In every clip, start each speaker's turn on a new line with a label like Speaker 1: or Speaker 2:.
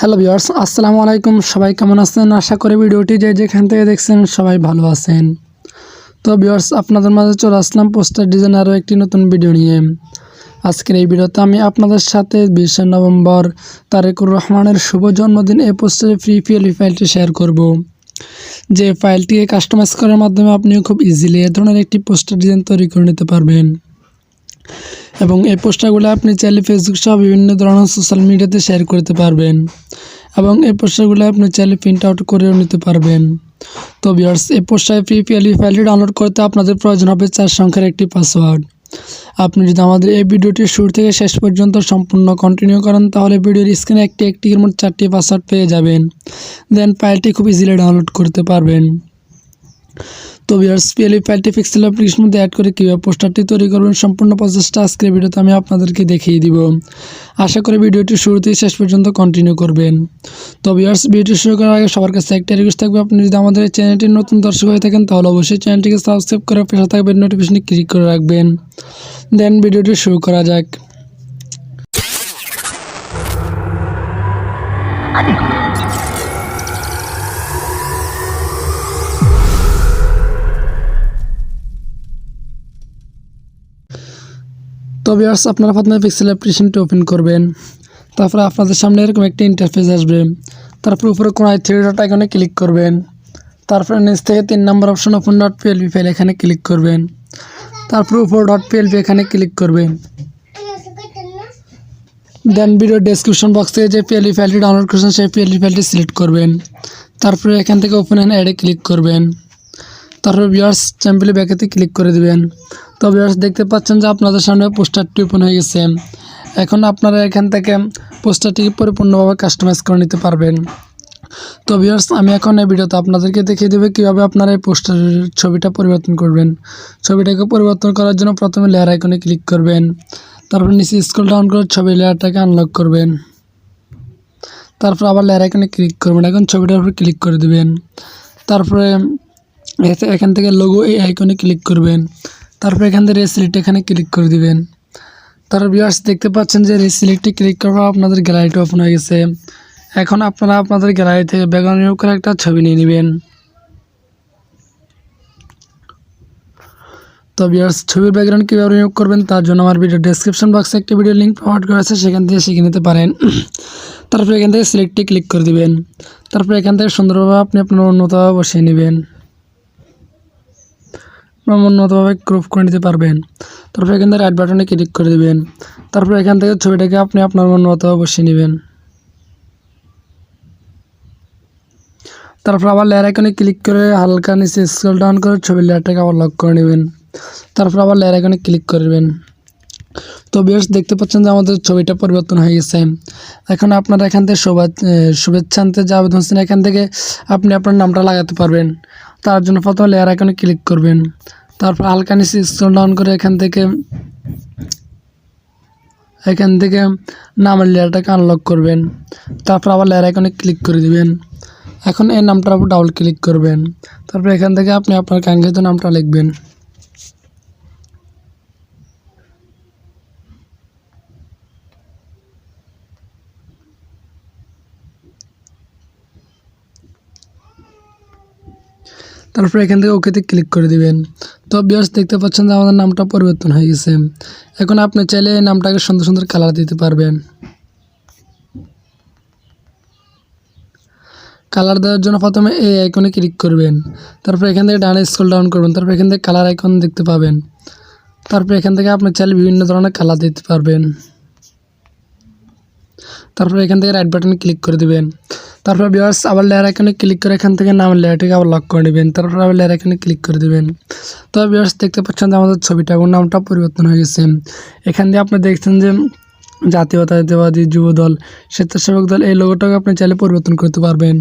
Speaker 1: Hello viewers, আসসালামু আলাইকুম। সবাই কেমন আছেন? আশা করি ভিডিওটি যে যেখান থেকে দেখছেন সবাই ভালো আছেন। তো ভিউয়ার্স, আপনাদের মাঝে চলে আসলাম পোস্টার ডিজাইন আরও একটি নতুন ভিডিও নিয়ে। আজকের এই ভিডিওতে আমি আপনাদের সাথে বিশে নভেম্বর তারেকুর রহমানের শুভ জন্মদিন এই পোস্টারে ফ্রি পিএলই ফাইলটি শেয়ার করব। যে ফাইলটিকে কাস্টমাইজ করার মাধ্যমে আপনিও খুব ইজিলি এ ধরনের একটি পোস্টার ডিজাইন তৈরি করে নিতে পারবেন। এবং এই পোস্টারগুলো আপনি চাইলে ফেসবুক সহ বিভিন্ন ধরনের সোশ্যাল মিডিয়াতে শেয়ার করতে পারবেন। এবং এই পোস্টারগুলো আপনি চাইলে প্রিন্ট আউট করেও নিতে পারবেন। তো বিয়ার্স এই পোস্টার ফ্রি পিএলই ফাইলটি ডাউনলোড করতে আপনাদের প্রয়োজন হবে চার সংখ্যার একটি পাসওয়ার্ড আপনি যদি আমাদের এই ভিডিওটি শুরু থেকে শেষ পর্যন্ত সম্পূর্ণ কন্টিনিউ করেন, তাহলে ভিডিওর স্ক্রিনে একটি একটির মোট চারটি পাসওয়ার্ড পেয়ে যাবেন। দেন ফাইলটি খুব ইজিলি ডাউনলোড করতে পারবেন। তো ভিউয়ার্স পিএলই ফাইলটি পিক্সেল অ্যাপ্লিকেশন মধ্যে অ্যাড করে কীভাবে পোস্টারটি তৈরি করবেন সম্পূর্ণ প্রসেসটা আজকের ভিডিওতে আমি আপনাদেরকে দেখিয়ে দিব। আশা করি ভিডিওটি শুরু থেকে শেষ পর্যন্ত কন্টিনিউ করবেন। তো ভিউয়ার্স ভিডিওটি শুরু করার আগে সবার কাছে একটা রিকোয়েস্ট থাকবে, আপনি যদি আমাদের এই চ্যানেলটির নতুন দর্শক হয়ে থাকেন তাহলে অবশ্যই চ্যানেলটিকে সাবস্ক্রাইব করে পেশা থাকবেন নোটিফিকেশনে ক্লিক করে রাখবেন। দেন ভিডিওটি শুরু করা যাক। তো ভিউয়ার্স আপনারা প্রথমে পিক্সেল অ্যাপ্লিকেশনটি ওপেন করবেন। তারপরে আপনাদের সামনে এরকম একটি ইন্টারফেস আসবে। তারপর উপরে কোনায় থ্রি ডট আইকনে ক্লিক করবেন। তারপরে নিচ থেকে তিন নম্বর option open dot PLP file এখানে ক্লিক করবেন। তারপর উপর ডট পিএলপি এখানে ক্লিক করবেন। দেন ভিডিও ডেসক্রিপশন বক্স থেকে যে পিএলপি ফাইলটি ডাউনলোড করছেন, সেই পিএলপি ফাইলটি সিলেক্ট করবেন। তারপরে এখান থেকে ওপেন অ্যান্ড অ্যাডে ক্লিক করবেন। তারপর ভিউয়ার্স চ্যাম্পেলি ব্যাকেতে ক্লিক করে দিবেন। তো ভিউয়ার্স দেখতে পাচ্ছেন যে আপনাদের সামনে পোস্টারটি ওপেন হয়ে গেছে। এখন আপনারা এখান থেকে পোস্টারটিকে পরিপূর্ণভাবে কাস্টমাইজ করে নিতে পারবেন। তো ভিউয়ার্স আমি এখন এই ভিডিওতে আপনাদেরকে দেখিয়ে দেবো কীভাবে আপনারা এই পোস্টারের ছবিটা পরিবর্তন করবেন। ছবিটাকে পরিবর্তন করার জন্য প্রথমে লেয়ার আইকনে ক্লিক করবেন। তারপর নিচে স্ক্রল ডাউন করে ছবি লেয়ারটাকে আনলক করবেন। তারপর আবার লেয়ার আইকনে ক্লিক করবেন। এখন ছবিটার উপর ক্লিক করে দিবেন। তারপরে এখান থেকে লোগো এই আইকনে ক্লিক করবেন। তারপর এখান থেকে রেসিলিট এখানে ক্লিক করে দিবেন। তারপর ভিউয়ার্স দেখতে পাচ্ছেন যে রেসিলিটটি ক্লিক করার আপনাদের গ্যালারিটা ওপেন হয়ে গেছে। এখন আপনারা আপনাদের গ্যালারি থেকে ব্যাকগ্রাউন্ড রিমুভ করে একটা ছবি নিয়ে নেবেন। তো ভিউয়ার্স ছবির ব্যাকগ্রাউন্ড কীভাবে রিমুভ করবেন তার জন্য আমার ভিডিও ডেসক্রিপশন বক্সে একটি ভিডিও লিঙ্ক প্রোভাইড করা আছে, সেখান থেকে শিখে নিতে পারেন। তারপরে এখান থেকে সিলেক্টে ক্লিক করে দিবেন। তারপরে এখান থেকে সুন্দরভাবে আপনি আপনার উন্নতভাবে বসিয়ে নেবেন। আপনার উন্নতভাবে ক্রপ করে নিতে পারবেন। তারপরে এখান থেকে রাইট বাটনে ক্লিক করে দিবেন। তারপরে এখান থেকে ছবিটাকে আপনি আপনার উন্নতভাবে বসিয়ে নেবেন। তারপর আবার লেয়ার আইকনে ক্লিক করে হালকা নিচে স্ক্রল ডাউন করে ছবির লেয়ারটাকে আবার লক করে নেবেন। তারপর আবার লেয়ার আইকনে ক্লিক করবেন তো বেশ দেখতে পাচ্ছেন যে আমাদের ছবিটা পরিবর্তন হয়ে গেছে। এখন আপনারা এখান থেকে শোভা শুভেচ্ছা আনতে যে আবেদন এখান থেকে আপনি আপনার নামটা লাগাতে পারবেন। তার জন্য প্রথমে লেয়ার আইকনে ক্লিক করবেন। তারপর হালকা নিচে স্ক্রল ডাউন করে এখান থেকে এখান থেকে নামের লেয়ারটাকে আনলক করবেন। তারপর আবার লেয়ার আইকনে ক্লিক করে দিবেন। এখন এই নামটার উপর ডাবল ক্লিক করবেন। তারপর এখান থেকে আপনি আপনার কাঙ্ক্ষিত নামটা লিখবেন। তারপর এখান থেকে ওকেতে ক্লিক করে দিবেন। তো বিয়ার্স দেখতে পাচ্ছেন যে আমাদের নামটা পরিবর্তন হয়ে গেছে। এখন আপনি চাইলে এই নামটাকে সুন্দর সুন্দর কালার দিতে পারবেন। কালার দেওয়ার জন্য প্রথমে এই আইকনে ক্লিক করবেন। তারপর এখান থেকে ডানে স্ক্রল ডাউন করবেন। তারপর এখান থেকে কালার আইকন দেখতে পাবেন। তারপর এখান থেকে আপনি চাইলে বিভিন্ন ধরনের কালার দিতে পারবেন। তারপর এখান থেকে রাইট বাটনে ক্লিক করে দিবেন। তারপর ভিউয়ার্স আবার লেয়ার আইকনে ক্লিক করে এখান থেকে নামের লেয়ারটিকে আবার লক করে নেবেন তারপর আবার লেয়ার আইকনে ক্লিক করে দেবেন। তো ভিউয়ার্স দেখতে পাচ্ছেন যে আমাদের ছবিটা এবং নামটা পরিবর্তন হয়ে গেছে। এখান দিয়ে আপনি দেখছেন যে জাতীয়তাবাদী যুবদল, স্বেচ্ছাসেবক দল এই লোগোটাকে আপনি চাইলে পরিবর্তন করতে পারবেন।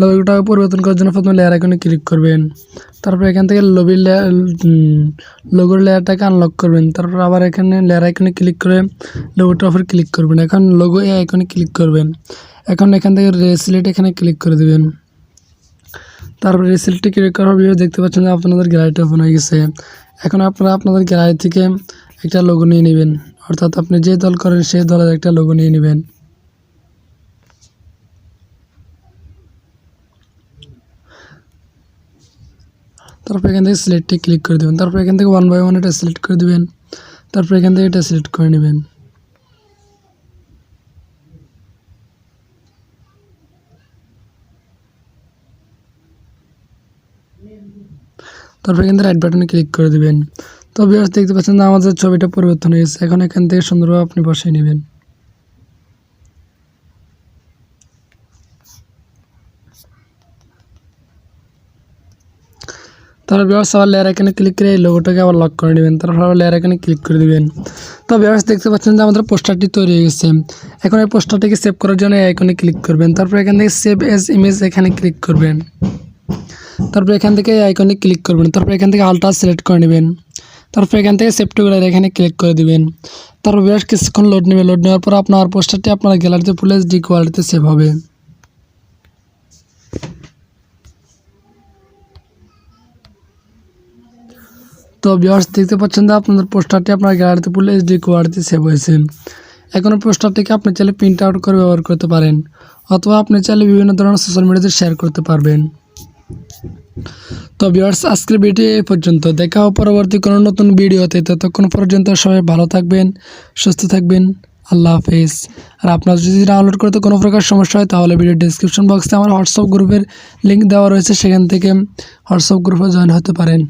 Speaker 1: লোগোটাকে পরিবর্তন করার জন্য প্রথমে লেয়ার আইকনে ক্লিক করবেন। তারপর এখান থেকে লবির লোগোর লেয়ারটাকে আনলক করবেন। তারপর আবার এখানে লেয়ার আইকনে ক্লিক করে লোগোটার উপর ক্লিক করবেন। এখন লোগো এই আইকনে ক্লিক করবেন। এখন এখান থেকে রেসিলেট এখানে ক্লিক করে দেবেন। তারপর রেসিলটি ক্লিক করার ভিডিও দেখতে পাচ্ছেন যে আপনাদের গ্যালারিটা ওপেন হয়ে গেছে। এখন আপনারা আপনাদের গ্যালারি থেকে একটা লোগো নিয়ে নেবেন। অর্থাৎ আপনি যে দল করেন সেই দলের একটা লোগো নিয়ে নেবেন। তারপর এখান থেকে সিলেক্টটি ক্লিক করে দেবেন। তারপর এখান থেকে ওয়ান বাই ওয়ান এটা সিলেক্ট করে দেবেন। তারপর এখান থেকে এটা সিলেক্ট করে নেবেন। তারপর এখান থেকে রাইট বাটনে ক্লিক করে দেবেন। তো বিয়ার্স দেখতে পাচ্ছেন যে আমাদের ছবিটা পরিবর্তন হয়ে গেছে। এখন এখান থেকে সুন্দরভাবে আপনি বসিয়ে নেবেন। তারপর বিয়ার্স আবার লেয়ার এখানে ক্লিক করে এই লোগোটাকে আবার লক করে নেবেন। তারপর আবার লেয়ার এখানে ক্লিক করে দিবেন। তো বিয়ার্স দেখতে পাচ্ছেন যে আমাদের পোস্টারটি তৈরি হয়ে গেছে। এখন এই পোস্টারটিকে সেভ করার জন্য আইকনে ক্লিক করবেন। তারপর এখান থেকে সেভ এজ ইমেজ এখানে ক্লিক করবেন। তারপর এখান থেকে আইকনে ক্লিক করবেন। তারপর এখান থেকে আলট্রা সিলেক্ট করে নেবেন। তারপর এখান থেকে সেভ টু গ্যালারি এখানে ক্লিক করে দিবেন। তারপর বেশ কিছুক্ষণ লোড নেবে। লোড নেওয়ার পর আপনার পোস্টারটি আপনার গ্যালারিতে ফুল ডি কোয়ালিটিতে সেভ হবে। তো ভিউয়ার্স দেখতে পাচ্ছেন যে আপনাদের পোস্টারটি আপনার গ্যালারিতে ফুল এইচডি কোয়ালিটিতে সেভ হয়েছে। এখন পোস্টারটিকে আপনি চাইলে প্রিন্ট আউট করে ব্যবহার করতে পারেন, অথবা আপনি চাইলে বিভিন্ন ধরনের সোশ্যাল মিডিয়াতে শেয়ার করতে পারবেন। তো ভিউয়ার্স, আজকের ভিডিও এই পর্যন্ত। দেখা হবে পরবর্তী কোনো নতুন ভিডিওতে। ততক্ষণ পর্যন্ত সবাই ভালো থাকবেন, সুস্থ থাকবেন। আল্লাহ হাফেজ। আর আপনার যদি ডাউনলোড করতে কোনো প্রকার সমস্যা হয়, তাহলে ভিডিও ডিসক্রিপশন বক্সে আমার হোয়াটসঅ্যাপ গ্রুপের লিঙ্ক দেওয়া রয়েছে। সেখান থেকে হোয়াটসঅ্যাপ গ্রুপে জয়েন হতে পারেন।